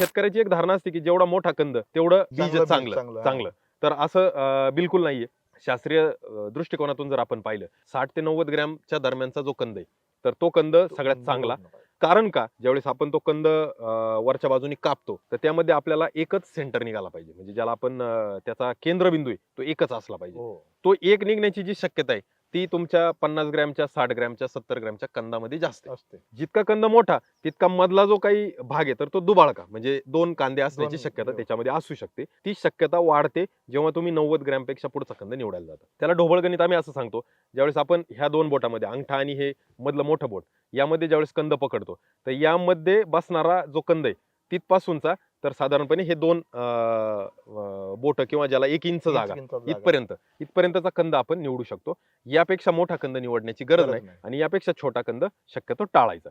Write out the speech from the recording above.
शेतकऱ्याची एक धारणा असते की जेवढा मोठा कंद तेवढं बीज चांगलं. चांगलं. तर असं बिलकुल नाहीये. शास्त्रीय दृष्टिकोनातून जर आपण पाहिलं साठ ते नव्वद ग्रॅमच्या दरम्यानचा जो कंद आहे तर तो कंद सगळ्यात चांगला. कारण का? ज्यावेळेस आपण तो कंद वरच्या बाजूने कापतो तर त्यामध्ये आपल्याला एकच सेंटर निघाला पाहिजे. म्हणजे ज्याला आपण त्याचा केंद्रबिंदू आहे तो एकच असला पाहिजे. हो. तो एक निघण्याची जी शक्यता आहे ती तुमच्या पन्नास ग्रॅमच्या साठ ग्रॅमच्या सत्तर ग्रॅमच्या कंदामध्ये जास्त असते. जितका कंद मोठा तितका मधला जो काही भाग आहे तर तो दुबाळका. म्हणजे दोन कांदे असण्याची शक्यता. त्याच्यामध्ये असू शकते. ती शक्यता वाढते जेव्हा तुम्ही नव्वद ग्रॅमपेक्षा पुढचा कंद निवडायला जाता. त्याला ढोबळ गणित आम्ही असं सांगतो ज्यावेळेस आपण ह्या दोन बोटामध्ये अंगठा आणि हे मधलं मोठं बोट यामध्ये ज्यावेळेस कंद पकडतो तर यामध्ये बसणारा जो कंद आहे तिथपासूनचा तर साधारणपणे हे दोन बोट किंवा ज्याला एक इंच जागा इथपर्यंत इथपर्यंतचा कंद आपण निवडू शकतो. यापेक्षा मोठा कंद निवडण्याची गरज नाही. आणि यापेक्षा छोटा कंद शक्यतो टाळायचा.